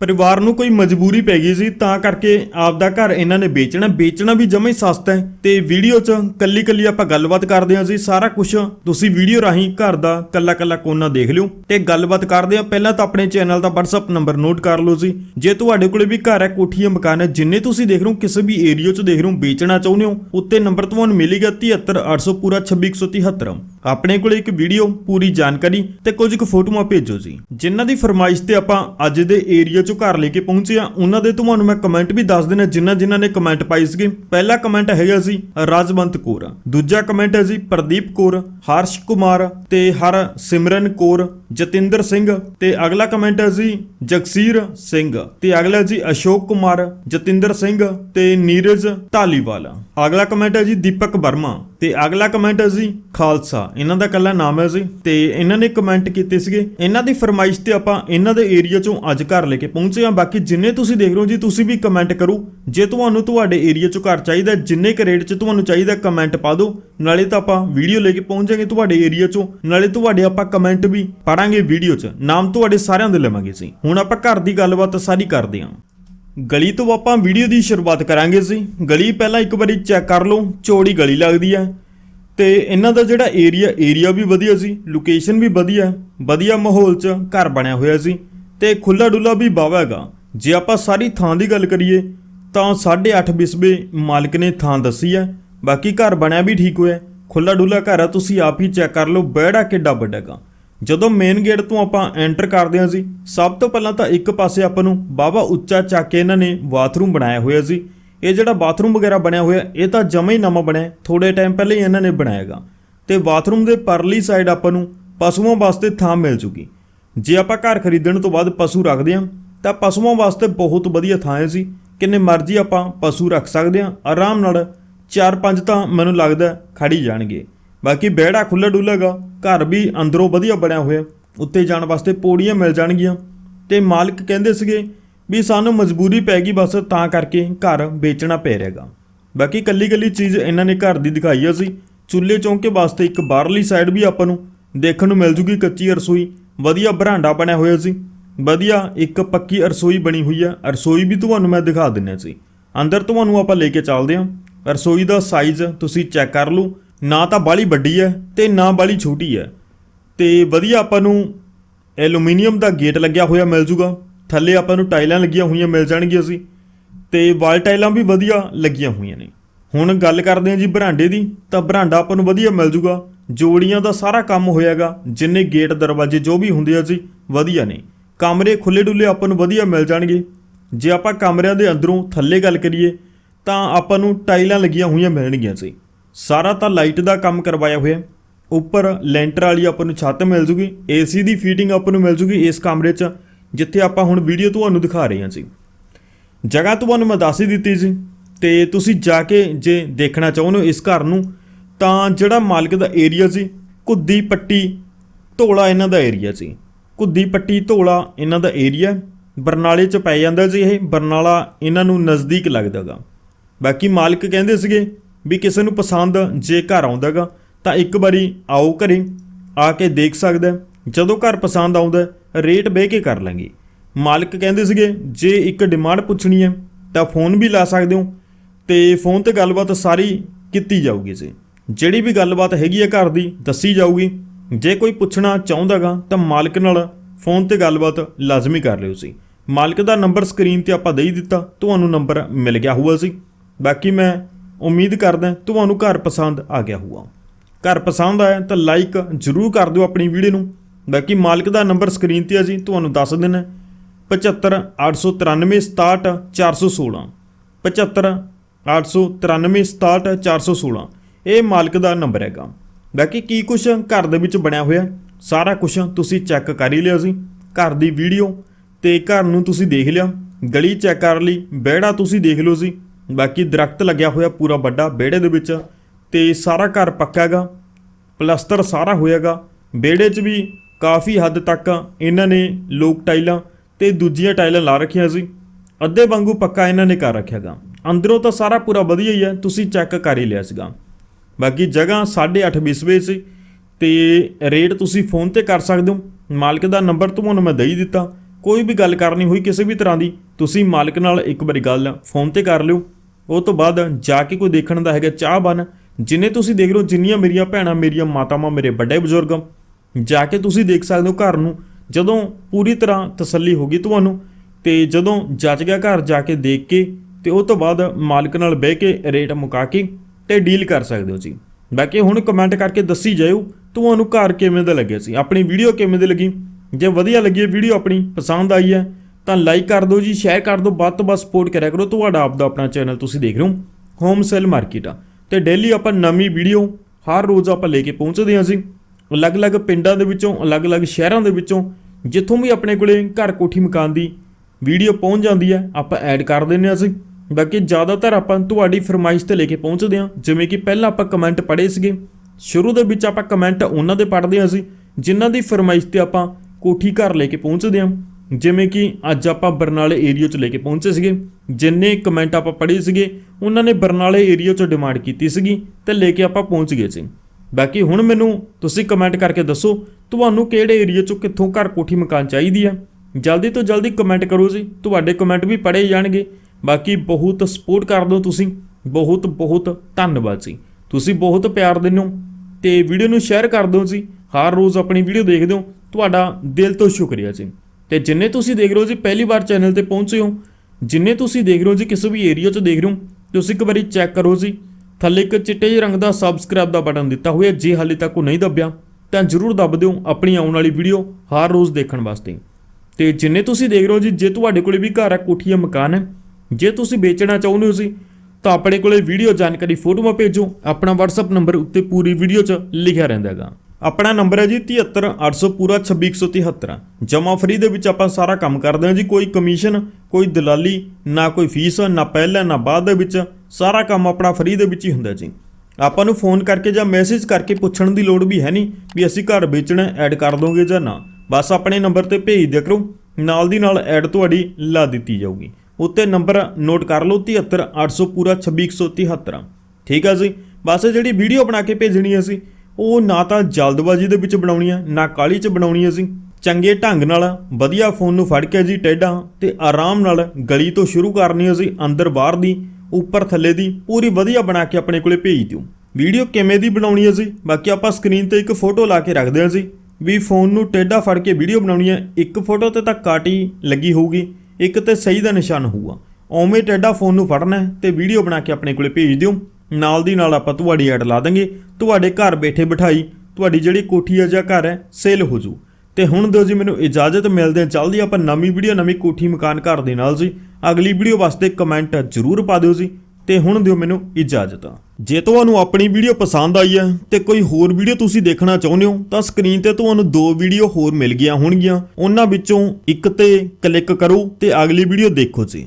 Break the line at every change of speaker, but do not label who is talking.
ਪਰਿਵਾਰ ਨੂੰ ਕੋਈ ਮਜਬੂਰੀ ਪੈ ਗਈ ਸੀ, ਤਾਂ ਕਰਕੇ ਆਪਦਾ ਘਰ ਇਹਨਾਂ ਨੇ ਵੇਚਣਾ। ਵੇਚਣਾ ਵੀ ਜਮਾ ਹੀ ਸਸਤਾ ਹੈ ਤੇ ਵੀਡੀਓ 'ਚ ਕੱਲੀ ਕੱਲੀ ਆਪਾਂ ਗੱਲਬਾਤ ਕਰਦੇ ਹਾਂ ਜੀ, ਸਾਰਾ ਕੁਝ ਤੁਸੀਂ ਵੀਡੀਓ ਰਾਹੀਂ ਘਰ ਦਾ ਕੱਲਾ ਕੱਲਾ ਕੋਨਾ ਦੇਖ ਲਿਓ ਤੇ ਗੱਲਬਾਤ ਕਰਦੇ ਹਾਂ। ਪਹਿਲਾਂ ਤਾਂ ਆਪਣੇ ਚੈਨਲ ਦਾ WhatsApp ਨੰਬਰ ਨੋਟ ਕਰ ਲਓ ਜੀ। ਜੇ ਤੁਹਾਡੇ ਕੋਲੇ ਵੀ ਘਰ ਹੈ ਕੋਠੀ ਹੈ ਮਕਾਨ ਹੈ, ਜਿੰਨੇ ਤੁਸੀਂ ਦੇਖ ਰਹੇ ਹੋ, ਕਿਸੇ ਵੀ ਏਰੀਆ 'ਚ ਦੇਖ ਰਹੇ ਹੋ, ਵੇਚਣਾ ਚਾਹੁੰਦੇ ਹੋ, ਉੱਤੇ ਨੰਬਰ ਤੁਹਾਨੂੰ ਮਿਲੇਗਾ 73800 ਪੂਰਾ 26173 ਆਪਣੇ ਕੋਲੇ ਇੱਕ ਵੀਡੀਓ, ਪੂਰੀ ਜਾਣਕਾਰੀ ਤੇ ਕੁਝ ਕੁ ਫੋਟੋਆਂ ਭੇਜੋ ਜੀ। ਜਿਨ੍ਹਾਂ ਦੀ ਫਰਮਾਇਸ਼ ਤੇ ਆਪਾਂ ਅੱਜ ਦੇ ਏਰੀਆ 'ਚੋਂ ਘਰ ਲੈ ਕੇ ਪਹੁੰਚੇ ਆ। ਉਹਨਾਂ ਦੇ ਤੁਹਾਨੂੰ ਮੈਂ ਕਮੈਂਟ ਵੀ ਦੱਸ ਦੇਣਾ ਜਿਨ੍ਹਾਂ ਜਿਨ੍ਹਾਂ ਨੇ ਕਮੈਂਟ ਪਾਈ ਸੀਗੇ। ਪਹਿਲਾ ਕਮੈਂਟ ਹੈਗਾ ਸੀ ਰਾਜਵੰਤ ਕੌਰ। ਦੂਜਾ ਕਮੈਂਟ ਹੈ ਜੀ ਪ੍ਰਦੀਪ ਕੌਰ, ਹਰਸ਼ ਕੁਮਾਰ ਤੇ ਹਰ ਸਿਮਰਨ ਕੌਰ, ਜਤਿੰਦਰ ਸਿੰਘ ਤੇ ਅਗਲਾ ਕਮੈਂਟ ਹੈ ਜੀ ਜਗਸੀਰ ਸਿੰਘ ਤੇ ਅਗਲਾ ਜੀ ਅਸ਼ੋਕ ਕੁਮਾਰ, ਜਤਿੰਦਰ ਸਿੰਘ ਤੇ ਨੀਰਜ ਢਾਲੀਵਾਲ। ਅਗਲਾ ਕਮੈਂਟ ਹੈ ਜੀ ਦੀਪਕ ਵਰਮਾ। ਤੇ ਅਗਲਾ ਕਮੈਂਟ ਹੈ ਜੀ, ਖਾਲਸਾ। ਇਹਨਾਂ ਦਾ ਕੱਲਾ ਨਾਮ ਹੈ ਜੀ। ਤੇ ਇਹਨਾਂ ਨੇ ਕਮੈਂਟ ਕੀਤੇ ਸੀਗੇ। ਇਹਨਾਂ ਦੀ ਫਰਮਾਇਸ਼ ਤੇ ਆਪਾਂ ਇਹਨਾਂ ਦੇ ਏਰੀਆ ਚੋਂ ਅੱਜ ਘਰ ਲੈ ਕੇ ਪਹੁੰਚੇ ਆ ਬਾਕੀ ਜਿੰਨੇ ਤੁਸੀਂ ਦੇਖ ਰਹੇ ਹੋ ਜੀ, ਤੁਸੀਂ ਵੀ ਕਮੈਂਟ ਕਰੋ। ਜੇ ਤੁਹਾਨੂੰ ਤੁਹਾਡੇ ਏਰੀਆ ਚੋਂ ਘਰ ਚਾਹੀਦਾ ਜਿੰਨੇ ਕ ਰੇਟ 'ਚ ਤੁਹਾਨੂੰ ਚਾਹੀਦਾ ਕਮੈਂਟ ਪਾ ਦਿਓ। ਨਾਲੇ ਤਾਂ ਆਪਾਂ ਵੀਡੀਓ ਲੈ ਕੇ ਪਹੁੰਚਾਂਗੇ ਤੁਹਾਡੇ ਏਰੀਆ ਚੋਂ। ਨਾਲੇ ਤੁਹਾਡੇ ਆਪਾਂ ਕਮੈਂਟ ਵੀ ਪੜਾਂਗੇ ਵੀਡੀਓ 'ਚ। ਨਾਮ ਤੁਹਾਡੇ ਸਾਰਿਆਂ ਦੇ ਲਵਾਂਗੇ ਸੀ ਹੁਣ ਆਪਾਂ ਘਰ ਦੀ ਗੱਲਬਾਤ ਸਾਰੀ ਕਰਦੇ ਹਾਂ। ਗਲੀ ਤੋਂ ਆਪਾਂ ਵੀਡੀਓ ਦੀ ਸ਼ੁਰੂਆਤ ਕਰਾਂਗੇ ਜੀ। ਗਲੀ ਪਹਿਲਾਂ ਇੱਕ ਵਾਰੀ ਚੈੱਕ ਕਰ ਲਓ, ਚੌੜੀ ਗਲੀ ਲੱਗਦੀ ਹੈ। ਤੇ ਇਹਨਾਂ ਦਾ ਜਿਹੜਾ ਏਰੀਆ ਏਰੀਆ ਵੀ ਵਧੀਆ ਸੀ ਲੋਕੇਸ਼ਨ ਵੀ ਵਧੀਆ ਵਧੀਆ ਮਾਹੌਲ 'ਚ ਘਰ ਬਣਿਆ ਹੋਇਆ ਸੀ ਤੇ ਖੁੱਲਾ ਡੁੱਲਾ ਵੀ ਬਾਵਾ ਹੈਗਾ। ਜੇ ਆਪਾਂ ਸਾਰੀ ਥਾਂ ਦੀ ਗੱਲ ਕਰੀਏ, ਤਾਂ 8.5 ਬਿਸਬੇ ਮਾਲਕ ਨੇ ਥਾਂ ਦੱਸੀ ਹੈ। ਬਾਕੀ ਘਰ ਬਣਿਆ ਵੀ ਠੀਕ ਹੋਇਆ। ਖੁੱਲਾ ਡੁੱਲਾ ਘਰ ਆ, ਤੁਸੀਂ ਆਪ ਹੀ ਚੈੱਕ ਕਰ ਲਓ ਬਹਿੜਾ ਕਿੱਡਾ ਵੱਡਾ ਹੈਗਾ। ਜਦੋਂ ਮੇਨ ਗੇਟ ਤੋਂ ਆਪਾਂ ਐਂਟਰ ਕਰਦੇ ਹਾਂ ਸੀ ਸਭ ਤੋਂ ਪਹਿਲਾਂ ਤਾਂ ਇੱਕ ਪਾਸੇ ਆਪਾਂ ਨੂੰ ਬਾਵਾ ਉੱਚਾ ਚੱਕ ਕੇ ਇਹਨਾਂ ਨੇ ਬਾਥਰੂਮ ਬਣਾਇਆ ਹੋਇਆ ਸੀ ਇਹ ਜਿਹੜਾ ਬਾਥਰੂਮ ਵਗੈਰਾ ਬਣਿਆ ਹੋਇਆ, ਇਹ ਤਾਂ ਜਮਾ ਹੀ ਨਵਾਂ ਬਣਿਆ ਥੋੜੇ ਟਾਈਮ ਪਹਿਲੇ ਹੀ ਇਹਨਾਂ ਨੇ ਬਣਾਇਆਗਾ ਤੇ ਬਾਥਰੂਮ ਦੇ ਪਰਲੀ ਸਾਈਡ ਆਪਾਂ ਨੂੰ ਪਸ਼ੂਆਂ ਵਾਸਤੇ ਥਾਂ ਮਿਲ ਜੂਗੀ। ਜੇ ਆਪਾਂ ਘਰ ਖਰੀਦਣ ਤੋਂ ਬਾਅਦ ਪਸ਼ੂ ਰੱਖਦੇ ਹਾਂ, ਤਾਂ ਪਸ਼ੂਆਂ ਵਾਸਤੇ ਬਹੁਤ ਵਧੀਆ ਥਾਂ ਹੈ ਸੀ ਕਿੰਨੇ ਮਰਜ਼ੀ ਆਪਾਂ ਪਸ਼ੂ ਰੱਖ ਸਕਦੇ ਹਾਂ, ਆਰਾਮ ਨਾਲ 4-5 ਤਾਂ ਮੈਨੂੰ ਲੱਗਦਾ ਖੜੀ ਜਾਣਗੇ। ਬਾਕੀ ਬਹਿੜਾ ਖੁੱਲਾ ਡੁੱਲਾਗਾ ਘਰ ਵੀ ਅੰਦਰੋਂ ਵਧੀਆ ਬਣਿਆ ਹੋਇਆ, ਉੱਤੇ ਜਾਣ ਵਾਸਤੇ ਪੌੜੀਆਂ ਮਿਲ ਜਾਣਗੀਆਂ। ਤੇ ਮਾਲਕ ਕਹਿੰਦੇ ਸੀਗੇ ਵੀ ਸਾਨੂੰ ਮਜਬੂਰੀ ਪੈ ਗਈ ਬਸ, ਤਾਂ ਕਰਕੇ ਘਰ ਵੇਚਣਾ ਪੈ ਰਿਹਾਗਾ ਬਾਕੀ ਕੱਲੀ ਕੱਲੀ ਚੀਜ਼ ਇਹਨਾਂ ਨੇ ਘਰ ਦੀ ਦਿਖਾਈ ਆ ਸੀ। ਚੁੱਲ੍ਹੇ ਚੌਂਕੇ ਵਾਸਤੇ ਇੱਕ ਬਾਹਰਲੀ ਸਾਈਡ ਵੀ ਆਪਾਂ ਨੂੰ ਦੇਖਣ ਨੂੰ ਮਿਲ ਜੂਗੀ, ਕੱਚੀ ਰਸੋਈ। ਵਧੀਆ ਬਰਾਂਡਾ ਬਣਿਆ ਹੋਇਆ ਸੀ। ਵਧੀਆ ਇੱਕ ਪੱਕੀ ਰਸੋਈ ਬਣੀ ਹੋਈ ਆ। ਰਸੋਈ ਵੀ ਤੁਹਾਨੂੰ ਮੈਂ ਦਿਖਾ ਦਿੰਨਾ ਸੀ। ਅੰਦਰ ਤੁਹਾਨੂੰ ਆਪਾਂ ਲੈ ਕੇ ਚੱਲਦੇ ਹਾਂ ਰਸੋਈ ਦਾ ਸਾਈਜ਼ ਤੁਸੀਂ ਚੈੱਕ ਕਰ ਲਓ। ਨਾ ਤਾਂ ਬਾਲੀ ਵੱਡੀ ਹੈ ਤੇ ਨਾ ਬਾਲੀ ਛੋਟੀ ਹੈ ਤੇ ਵਧੀਆ ਆਪਾਂ ਨੂੰ ਐਲੂਮੀਨੀਅਮ ਦਾ ਗੇਟ ਲੱਗਿਆ ਹੋਇਆ ਮਿਲ ਜੂਗਾ। ਥੱਲੇ ਆਪਾਂ ਨੂੰ ਟਾਈਲਾਂ ਲੱਗੀਆਂ ਹੋਈਆਂ ਮਿਲ ਜਾਣਗੀਆਂ ਸੀ। ਤੇ ਵਾਲ ਟਾਈਲਾਂ ਵੀ ਵਧੀਆ ਲੱਗੀਆਂ ਹੋਈਆਂ ਨੇ। ਹੁਣ ਗੱਲ ਕਰਦੇ ਹਾਂ ਜੀ ਬਰਾਂਡੇ ਦੀ, ਤਾਂ ਬਰਾਂਡਾ ਆਪਾਂ ਨੂੰ ਵਧੀਆ ਮਿਲ ਜੂਗਾ। ਜੋੜੀਆਂ ਦਾ ਸਾਰਾ ਕੰਮ ਹੋਇਆਗਾ, ਜਿੰਨੇ ਗੇਟ ਦਰਵਾਜ਼ੇ ਜੋ ਵੀ ਹੁੰਦੇ ਆ ਜੀ, ਵਧੀਆ ਨੇ। ਕਮਰੇ ਖੁੱਲੇ ਡੁੱਲੇ ਆਪਾਂ ਨੂੰ ਵਧੀਆ ਮਿਲ ਜਾਣਗੇ। ਜੇ ਆਪਾਂ ਕਮਰਿਆਂ ਦੇ ਅੰਦਰੋਂ ਥੱਲੇ ਗੱਲ ਕਰੀਏ, ਤਾਂ ਆਪਾਂ ਨੂੰ ਟਾਈਲਾਂ ਲੱਗੀਆਂ ਹੋਈਆਂ ਮਿਲਣਗੀਆਂ ਸੀ। ਸਾਰਾ ਤਾਂ ਲਾਈਟ ਦਾ ਕੰਮ ਕਰਵਾਇਆ ਹੋਇਆ ਉੱਪਰ ਲੈਂਟਰ ਵਾਲੀ ਆਪਾਂ ਨੂੰ ਛੱਤ ਮਿਲ ਜੂਗੀ ਏਸੀ ਦੀ ਫੀਟਿੰਗ ਆਪਾਂ ਨੂੰ ਮਿਲ ਜੂਗੀ ਇਸ ਕਮਰੇ 'ਚ, ਜਿੱਥੇ ਆਪਾਂ ਹੁਣ ਵੀਡੀਓ ਤੁਹਾਨੂੰ ਦਿਖਾ ਰਹੇ ਹਾਂ ਜੀ। ਜਗ੍ਹਾ ਤੁਹਾਨੂੰ ਮੈਂ ਦੱਸ ਹੀ ਦਿੱਤੀ ਸੀ ਤੇ ਤੁਸੀਂ ਜਾ ਕੇ ਜੇ ਦੇਖਣਾ ਚਾਹੁੰਦੇ ਹੋ ਇਸ ਘਰ ਨੂੰ, ਤਾਂ ਜਿਹੜਾ ਮਾਲਕ ਦਾ ਏਰੀਆ ਸੀ ਕੁੱਦੀ ਪੱਟੀ ਧੋਲਾ ਇਹਨਾਂ ਦਾ ਏਰੀਆ ਸੀ ਕੁੱਦੀ ਪੱਟੀ ਧੋਲਾ ਇਹਨਾਂ ਦਾ ਏਰੀਆ ਬਰਨਾਲੇ 'ਚ ਪੈ ਜਾਂਦਾ ਜੀ ਇਹ, ਬਰਨਾਲਾ ਇਹਨਾਂ ਨੂੰ ਨਜ਼ਦੀਕ ਲੱਗਦਾਗਾ ਬਾਕੀ ਮਾਲਕ ਕਹਿੰਦੇ ਸੀਗੇ ਵੀ ਕਿਸੇ ਨੂੰ ਪਸੰਦ ਜੇ ਘਰ ਆਉਂਦਾਗਾ, ਤਾਂ ਇੱਕ ਵਾਰੀ ਆਓ ਘਰੇ, ਆ ਕੇ ਦੇਖ ਸਕਦਾ ਜਦੋਂ ਘਰ ਪਸੰਦ ਆਉਂਦਾ ਰੇਟ ਬਹਿ ਕੇ ਕਰ ਲਾਂਗੇ। ਮਾਲਕ ਕਹਿੰਦੇ ਸੀਗੇ, ਜੇ ਇੱਕ ਡਿਮਾਂਡ ਪੁੱਛਣੀ ਹੈ, ਤਾਂ ਫੋਨ ਵੀ ਲਾ ਸਕਦੇ ਹੋ। ਤੇ ਫੋਨ ਤੇ ਗੱਲਬਾਤ ਸਾਰੀ ਕੀਤੀ ਜਾਊਗੀ ਜੀ। ਜਿਹੜੀ ਵੀ ਗੱਲਬਾਤ ਹੈਗੀ ਹੈ ਘਰ ਦੀ, ਦੱਸੀ ਜਾਊਗੀ। ਜੇ ਕੋਈ ਪੁੱਛਣਾ ਚਾਹੁੰਦਾਗਾ, ਤਾਂ ਮਾਲਕ ਨਾਲ ਫੋਨ ਤੇ ਗੱਲਬਾਤ ਲਾਜ਼ਮੀ ਕਰ ਲਿਓ ਸੀ ਮਾਲਕ ਦਾ ਨੰਬਰ ਸਕਰੀਨ ਤੇ ਆਪਾਂ ਦੇ ਹੀ ਦਿੱਤਾ, ਤੁਹਾਨੂੰ ਨੰਬਰ ਮਿਲ ਗਿਆ ਹੋਊਗਾ ਸੀ ਬਾਕੀ ਮੈਂ ਉਮੀਦ ਕਰਦਾ ਤੁਹਾਨੂੰ ਘਰ ਪਸੰਦ ਆ ਗਿਆ ਹੋਊਗਾ। ਘਰ ਪਸੰਦ ਆਇਆ ਤਾਂ ਲਾਈਕ ਜ਼ਰੂਰ ਕਰ ਦਿਓ ਆਪਣੀ ਵੀਡੀਓ ਨੂੰ। ਬਾਕੀ ਮਾਲਕ ਦਾ ਨੰਬਰ ਸਕਰੀਨ ਤੇ ਆ ਜੀ, ਤੁਹਾਨੂੰ ਦੱਸ ਦਿੰਨਾ 75 893 67 416 75 893 67 416 ਇਹ ਮਾਲਕ ਦਾ ਨੰਬਰ ਹੈਗਾ। ਬਾਕੀ ਕੀ ਕੁਛ ਘਰ ਦੇ ਵਿੱਚ ਬਣਿਆ ਹੋਇਆ, ਸਾਰਾ ਕੁਝ ਤੁਸੀਂ ਚੈੱਕ ਕਰ ਹੀ ਲਿਆ ਸੀ ਘਰ ਦੀ ਵੀਡੀਓ ਤੇ ਘਰ ਨੂੰ ਤੁਸੀਂ ਦੇਖ ਲਿਆ। ਗਲੀ ਚੈੱਕ ਕਰ ਲਈ ਬਹਿੜਾ ਤੁਸੀਂ ਦੇਖ ਲਓ ਸੀ ਬਾਕੀ ਦਰਖਤ ਲੱਗਿਆ ਹੋਇਆ ਪੂਰਾ ਵੱਡਾ ਵਿਹੜੇ ਦੇ ਵਿੱਚ ਤੇ ਸਾਰਾ ਘਰ ਪੱਕਾ ਹੈਗਾ, ਪਲਸਤਰ ਸਾਰਾ ਹੋਇਆਗਾ। ਵਿਹੜੇ 'ਚ ਵੀ ਕਾਫੀ ਹੱਦ ਤੱਕ ਇਹਨਾਂ ਨੇ ਲੋਕ ਟਾਈਲਾਂ ਤੇ ਦੂਜੀਆਂ ਟਾਈਲਾਂ ਲਾ ਰੱਖੀਆਂ ਸੀ। ਅੱਧੇ ਵਾਂਗੂ ਪੱਕਾ ਇਹਨਾਂ ਨੇ ਕਰ ਰੱਖਿਆਗਾ ਅੰਦਰੋਂ ਤਾਂ ਸਾਰਾ ਪੂਰਾ ਵਧੀਆ ਹੀ ਹੈ, ਤੁਸੀਂ ਚੈੱਕ ਕਰ ਹੀ ਲਿਆ ਸੀਗਾ। ਬਾਕੀ ਜਗ੍ਹਾ 8.5 ਬਿਸਵੇ ਸੀ ਤੇ ਰੇਟ ਤੁਸੀਂ ਫੋਨ ਤੇ ਕਰ ਸਕਦੇ ਹੋ। ਮਾਲਕ ਦਾ ਨੰਬਰ ਤੁਹਾਨੂੰ ਮੈਂ ਦੇ ਹੀ ਦਿੱਤਾ। ਕੋਈ ਵੀ ਗੱਲ ਕਰਨੀ ਹੋਈ ਕਿਸੇ ਵੀ ਤਰ੍ਹਾਂ ਦੀ, ਤੁਸੀਂ ਮਾਲਕ ਨਾਲ ਇੱਕ ਵਾਰੀ ਗੱਲ ਫੋਨ ਤੇ ਕਰ ਲਿਓ। ਉਹ ਤੋਂ ਬਾਅਦ ਜਾ ਕੇ ਕੋਈ ਦੇਖਣ ਦਾ ਹੈਗਾ ਚਾਹ ਬਨ, ਜਿੰਨੇ ਤੁਸੀਂ ਦੇਖ ਰਹੇ ਹੋ ਜਿੰਨੀਆਂ ਮੇਰੀਆਂ ਭੈਣਾਂ, ਮੇਰੀਆਂ ਮਾਤਾਵਾਂ, ਮੇਰੇ ਵੱਡੇ ਬਜ਼ੁਰਗ, ਜਾ ਕੇ ਤੁਸੀਂ ਦੇਖ ਸਕਦੇ ਹੋ ਘਰ ਨੂੰ, ਜਦੋਂ ਪੂਰੀ ਤਰ੍ਹਾਂ ਤਸੱਲੀ ਹੋ ਗਈ ਤੁਹਾਨੂੰ, ਤੇ ਜਦੋਂ ਜੱਜ ਗਿਆ ਘਰ ਜਾ ਕੇ ਦੇਖ ਕੇ, ਤੇ ਉਹ ਤੋਂ ਬਾਅਦ ਮਾਲਕ ਨਾਲ ਬਹਿ ਕੇ ਰੇਟ ਮੁਕਾ ਕੇ ਤੇ ਡੀਲ ਕਰ ਸਕਦੇ ਹੋ ਜੀ। ਬਾਕੀ ਹੁਣ ਕਮੈਂਟ ਕਰਕੇ ਦੱਸੀ ਜਾਇਓ, ਤੁਹਾਨੂੰ ਘਰ ਕਿਵੇਂ ਦਾ ਲੱਗਿਆ ਸੀ? ਆਪਣੀ ਵੀਡੀਓ ਕਿਵੇਂ ਦੀ ਲੱਗੀ? ਜੇ ਵਧੀਆ ਲੱਗੀ ਵੀਡੀਓ ਆਪਣੀ ਪਸੰਦ ਆਈ ਹੈ ਤਾਂ ਲਾਈਕ ਕਰ ਦਿਓ ਜੀ ਸ਼ੇਅਰ ਕਰ ਦਿਓ, ਵੱਧ ਤੋਂ ਵੱਧ ਸਪੋਰਟ ਕਰਿਆ ਕਰੋ ਤੁਹਾਡਾ ਆਪਦਾ ਆਪਣਾ ਚੈਨਲ ਤੁਸੀਂ ਦੇਖ ਰਹੇ ਹੋ ਹੋਮ ਸੇਲ ਮਾਰਕੀਟ ਆ। ਤੇ ਡੇਲੀ ਆਪਾਂ ਨਵੀਂ ਵੀਡੀਓ ਹਰ ਰੋਜ਼ ਆਪਾਂ ਲੈ ਕੇ ਪਹੁੰਚਦੇ ਹਾਂ ਅਸੀਂ ਅਲੱਗ-ਅਲੱਗ ਪਿੰਡਾਂ ਦੇ ਵਿੱਚੋਂ, ਅਲੱਗ-ਅਲੱਗ ਸ਼ਹਿਰਾਂ ਦੇ ਵਿੱਚੋਂ, ਜਿੱਥੋਂ ਵੀ ਆਪਣੇ ਕੋਲੇ ਘਰ ਕੋਠੀ ਮਕਾਨ ਦੀ ਵੀਡੀਓ ਪਹੁੰਚ ਜਾਂਦੀ ਹੈ, ਆਪਾਂ ਐਡ ਕਰ ਦਿੰਦੇ ਹਾਂ ਅਸੀਂ ਬਾਕੀ ਜ਼ਿਆਦਾਤਰ ਆਪਾਂ ਤੁਹਾਡੀ ਫਰਮਾਇਸ਼ ਤੇ ਲੈ ਕੇ ਪਹੁੰਚਦੇ ਹਾਂ, ਜਿਵੇਂ ਕਿ ਪਹਿਲਾਂ ਆਪਾਂ ਕਮੈਂਟ ਪੜ੍ਹੇ ਸੀਗੇ, ਸ਼ੁਰੂ ਦੇ ਵਿੱਚ ਆਪਾਂ ਕਮੈਂਟ ਉਹਨਾਂ ਦੇ ਪੜ੍ਹਦੇ ਹਾਂ ਅਸੀਂ ਜਿਨ੍ਹਾਂ ਦੀ ਫਰਮਾਇਸ਼ ਤੇ ਆਪਾਂ ਕੋਠੀ ਘਰ ਲੈ ਕੇ ਪਹੁੰਚਦੇ ਹਾਂ। ਜਿਵੇਂ ਕਿ ਅੱਜ ਆਪਾਂ ਬਰਨਾਲੇ ਏਰੀਆ 'ਚ ਲੈ ਕੇ ਪਹੁੰਚੇ ਸੀਗੇ। ਜਿੰਨੇ ਕਮੈਂਟ ਆਪਾਂ ਪੜ੍ਹੇ ਸੀਗੇ, ਉਹਨਾਂ ਨੇ ਬਰਨਾਲੇ ਏਰੀਆ 'ਚ ਡਿਮਾਂਡ ਕੀਤੀ ਸੀਗੀ ਤੇ ਲੈ ਕੇ ਆਪਾਂ ਪਹੁੰਚ ਗਏ ਸੀ। ਬਾਕੀ ਹੁਣ ਮੈਨੂੰ ਤੁਸੀਂ ਕਮੈਂਟ ਕਰਕੇ ਦੱਸੋ, ਤੁਹਾਨੂੰ ਕਿਹੜੇ ਏਰੀਆ 'ਚੋਂ ਕਿੱਥੋਂ ਘਰ ਕੋਠੀ ਮਕਾਨ ਚਾਹੀਦੀ ਆ? ਜਲਦੀ ਤੋਂ ਜਲਦੀ ਕਮੈਂਟ ਕਰੋ ਜੀ, ਤੁਹਾਡੇ ਕਮੈਂਟ ਵੀ ਪੜ੍ਹੇ ਜਾਣਗੇ। ਬਾਕੀ ਬਹੁਤ ਸਪੋਰਟ ਕਰ ਦਿਓ ਤੁਸੀਂ। ਬਹੁਤ ਬਹੁਤ ਧੰਨਵਾਦ ਜੀ। ਤੁਸੀਂ ਬਹੁਤ ਪਿਆਰ ਦਿੰਦੇ ਹੋ ਤੇ ਵੀਡੀਓ ਨੂੰ ਸ਼ੇਅਰ ਕਰ ਦਿਓ ਜੀ। ਹਰ ਰੋਜ਼ ਆਪਣੀ ਵੀਡੀਓ ਦੇਖਦੇ ਹੋ। ਤੁਹਾਡਾ ਦਿਲ ਤੋਂ ਸ਼ੁਕਰੀਆ ਜੀ। ਤੇ ਜਿੰਨੇ ਤੁਸੀਂ ਦੇਖ ਰਹੇ ਹੋ ਜੀ ਪਹਿਲੀ ਵਾਰ ਚੈਨਲ ਤੇ ਪਹੁੰਚੇ ਹੋ, ਜਿੰਨੇ ਤੁਸੀਂ ਦੇਖ ਰਹੇ ਹੋ ਜੀ ਕਿਸੇ ਵੀ ਏਰੀਆ 'ਚ ਦੇਖ ਰਹੇ ਹੋ ਤੁਸੀਂ ਇੱਕ ਵਾਰੀ ਚੈੱਕ ਕਰੋ ਜੀ, ਥੱਲੇ ਇੱਕ ਚਿੱਟੇ ਜਿਹੇ ਰੰਗ ਦਾ ਸਬਸਕ੍ਰਾਈਬ ਦਾ ਬਟਨ ਦਿੱਤਾ ਹੋਇਆ, ਜੇ ਹਾਲੇ ਤੱਕ ਉਹ ਨਹੀਂ ਦੱਬਿਆ, ਤਾਂ ਜਰੂਰ ਦੱਬ ਦਿਓ ਆਪਣੀ ਆਉਣ ਵਾਲੀ ਵੀਡੀਓ ਹਰ ਰੋਜ਼ ਦੇਖਣ ਵਾਸਤੇ। ਤੇ ਜਿੰਨੇ ਤੁਸੀਂ ਦੇਖ ਰਹੇ ਹੋ ਜੀ, ਜੇ ਤੁਹਾਡੇ ਕੋਲੇ ਵੀ ਘਰ ਹੈ ਕੋਠੀ ਹੈ ਮਕਾਨ ਹੈ ਜੇ ਤੁਸੀਂ ਵੇਚਣਾ ਚਾਹੁੰਦੇ ਹੋ ਜੀ, ਤਾਂ ਆਪਣੇ ਕੋਲੇ ਵੀਡੀਓ ਜਾਣਕਾਰੀ ਫੋਟੋਆਂ ਭੇਜੋ, ਆਪਣਾ WhatsApp ਨੰਬਰ ਉੱਤੇ ਪੂਰੀ ਵੀਡੀਓ 'ਚ ਲਿਖਿਆ ਰਹਿੰਦਾ ਹੈਗਾ। ਆਪਣਾ ਨੰਬਰ ਹੈ ਜੀ 73800 ਪੂਰਾ 26173 ਜਮਾ ਫਰੀ ਦੇ ਵਿੱਚ ਆਪਾਂ ਸਾਰਾ ਕੰਮ ਕਰਦੇ ਹਾਂ ਜੀ, ਕੋਈ ਕਮਿਸ਼ਨ, ਕੋਈ ਦਲਾਲੀ, ਨਾ ਕੋਈ ਫੀਸ, ਨਾ ਪਹਿਲਾਂ ਨਾ ਬਾਅਦ ਦੇ ਵਿੱਚ ਸਾਰਾ ਕੰਮ ਆਪਣਾ ਫਰੀ ਦੇ ਵਿੱਚ ਹੀ ਹੁੰਦਾ ਜੀ। ਆਪਾਂ ਨੂੰ ਫੋਨ ਕਰਕੇ ਜਾਂ ਮੈਸੇਜ ਕਰਕੇ ਪੁੱਛਣ ਦੀ ਲੋੜ ਵੀ ਹੈ ਨਹੀਂ ਵੀ ਅਸੀਂ ਘਰ ਵੇਚਣਾ, ਐਡ ਕਰ ਦੋਗੇ ਜਾਂ ਨਾ। ਬਸ ਆਪਣੇ ਨੰਬਰ ਤੇ ਭੇਜ ਦਿਆ ਕਰੋ, ਨਾਲ ਦੀ ਨਾਲ ਐਡ ਤੁਹਾਡੀ ਲਾ ਦਿੱਤੀ ਜਾਊਗੀ। ਉੱਤੇ ਨੰਬਰ ਨੋਟ ਕਰ ਲਓ 73800 ਪੂਰਾ 26173 ਠੀਕ ਆ ਜੀ? ਬਸ ਜਿਹੜੀ ਵੀਡੀਓ ਬਣਾ ਕੇ ਭੇਜਣੀ ਹੈ ਅਸੀਂ ਉਹ ਨਾ ਤਾਂ ਜਲਦਬਾਜ਼ੀ ਦੇ ਵਿੱਚ ਬਣਾਉਣੀ ਆ ਨਾ ਕਾਲੀ 'ਚ ਬਣਾਉਣੀ ਹੈ ਅਸੀਂ ਚੰਗੇ ਢੰਗ ਨਾਲ ਵਧੀਆ ਫੋਨ ਨੂੰ ਫੜ ਕੇ ਜੀ ਟੇਢਾ ਤੇ ਆਰਾਮ ਨਾਲ ਗਲੀ ਤੋਂ ਸ਼ੁਰੂ ਕਰਨੀ ਅਸੀਂ ਅੰਦਰ ਬਾਹਰ ਦੀ, ਉੱਪਰ ਥੱਲੇ ਦੀ, ਪੂਰੀ ਵਧੀਆ ਬਣਾ ਕੇ ਆਪਣੇ ਕੋਲੇ ਭੇਜ ਦਿਓ। ਵੀਡੀਓ ਕਿਵੇਂ ਦੀ ਬਣਾਉਣੀ ਹੈ ਜੀ ਬਾਕੀ ਆਪਾਂ ਸਕਰੀਨ ਤੇ ਇੱਕ ਫੋਟੋ ਲਾ ਕੇ ਰੱਖਦੇ ਹਾਂ ਜੀ। ਵੀ ਫੋਨ ਨੂੰ ਟੇਢਾ ਫੜ ਕੇ ਵੀਡੀਓ ਬਣਾਉਣੀ ਹੈ ਇੱਕ ਫੋਟੋ ਤੇ ਤਾਂ ਕਾਟੀ ਲੱਗੀ ਹੋਊਗੀ, ਇੱਕ ਤੇ ਸਹੀ ਦਾ ਨਿਸ਼ਾਨ ਹੋਊਗਾ। ਉਵੇਂ ਟੇਢਾ ਫੋਨ ਨੂੰ ਫੜਨਾ ਹੈ ਤੇ ਵੀਡੀਓ ਬਣਾ ਕੇ ਆਪਣੇ ਕੋਲੇ ਭੇਜ ਦਿਓ। ਨਾਲ ਦੀ ਨਾਲ ਆਪਾਂ ਤੁਹਾਡੀ ਐਡ ਲਾ ਦਾਂਗੇ। ਤੁਹਾਡੇ ਘਰ ਬੈਠੇ ਬਿਠਾਈ, ਤੁਹਾਡੀ ਜਿਹੜੀ ਕੋਠੀ ਹੈ ਜਾਂ ਘਰ ਹੈ ਸੇਲ ਹੋ ਜੂ। ਤੇ ਹੁਣ ਦਿਓ ਜੀ ਮੈਨੂੰ ਇਜਾਜ਼ਤ, ਮਿਲਦੇ ਹਾਂ ਜਲਦੀ ਆਪਾਂ ਨਵੀਂ ਵੀਡੀਓ ਨਵੀਂ ਕੋਠੀ ਮਕਾਨ ਘਰ ਦੇ ਨਾਲ ਜੀ। ਅਗਲੀ ਵੀਡੀਓ ਵਾਸਤੇ ਕਮੈਂਟ ਜ਼ਰੂਰ ਪਾ ਦਿਓ ਜੀ। ਤੇ ਹੁਣ ਦਿਓ ਮੈਨੂੰ ਇਜਾਜ਼ਤ। ਜੇ ਤੁਹਾਨੂੰ ਆਪਣੀ ਵੀਡੀਓ ਪਸੰਦ ਆਈ ਹੈ ਤੇ ਕੋਈ ਹੋਰ ਵੀਡੀਓ ਤੁਸੀਂ ਦੇਖਣਾ ਚਾਹੁੰਦੇ ਹੋ, ਤਾਂ ਸਕਰੀਨ ਤੇ ਤੁਹਾਨੂੰ ਦੋ ਵੀਡੀਓ ਹੋਰ ਮਿਲ ਗਈਆਂ ਹੋਣਗੀਆਂ। ਉਹਨਾਂ ਵਿੱਚੋਂ ਇੱਕ ਤੇ ਕਲਿੱਕ ਕਰੋ ਤੇ ਅਗਲੀ ਵੀਡੀਓ ਦੇਖੋ ਜੀ।